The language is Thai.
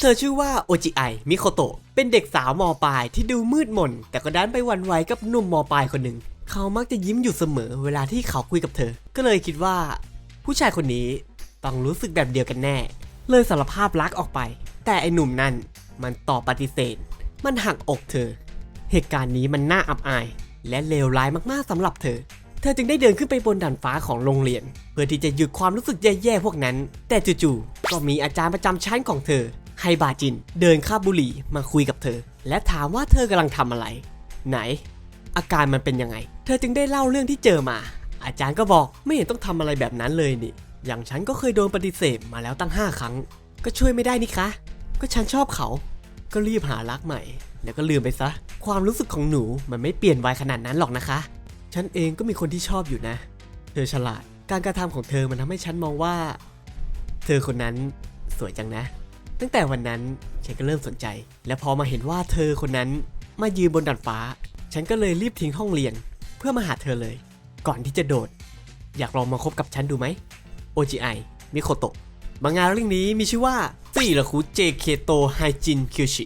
เธอชื่อว่าโอจิไอมิโคโตะเป็นเด็กสาวมปลายที่ดูมืดมน แต่ก็ดันไปหวันไหวกับหนุ่มมปลายคนหนึ่ง เขามักจะยิ้มอยู่เสมอเวลาที่เขาคุยกับเธอ ก็เลยคิดว่า ผู้ชายคนนี้ต้องรู้สึกแบบเดียวกันแน่ เลยสารภาพรักออกไป แต่ไอหนุ่มนั่นมันตอบปฏิเสธ มันหักอกเธอ เหตุการณ์นี้มันน่าอับอาย และเลวร้ายมากๆสำหรับเธอ เธอจึงได้เดินขึ้นไปบนด่านฟ้าของโรงเรียน เพื่อที่จะหยุดความรู้สึกแย่ๆพวกนั้น แต่จู่ๆก็มีอาจารย์ประจำชั้นของเธอ บาจิน เดินข้าบบุหรี่มาคุยกับเธอ และถามว่าเธอกำลังทำอะไร ไหน อาการมันเป็นยังไง เธอจึงได้เล่าเรื่องที่เจอมา อาจารย์ก็บอกไม่เห็นต้องทำอะไรแบบนั้นเลยนี่ อย่างฉันก็เคยโดนปฏิเสธมาแล้วตั้ง 5 ครั้ง ก็ช่วยไม่ได้นี่คะ ก็ฉันชอบเขา ก็รีบหารักใหม่ แล้วก็ลืมไปซะ ความรู้สึกของหนูมันไม่เปลี่ยนไวขนาดนั้นหรอกนะคะ ฉันเองก็มีคนที่ชอบอยู่นะ เธอฉลาด การกระทำของเธอมันทำให้ฉันมองว่า เธอคนนั้นสวยจังนะ ตั้งแต่วันนั้นฉันก็เริ่มสนใจ และพอมาเห็นว่าเธอคนนั้นมายืนบนดาดฟ้า ฉันก็เลยรีบทิ้งห้องเรียน เพื่อมาหาเธอเลย ก่อนที่จะโดด อยากลองมาคบกับฉันดูไหม OGI มิโคโตะบางงานเรื่องนี้มีชื่อว่าซีระคุเจเคโตไฮจินคิวชิ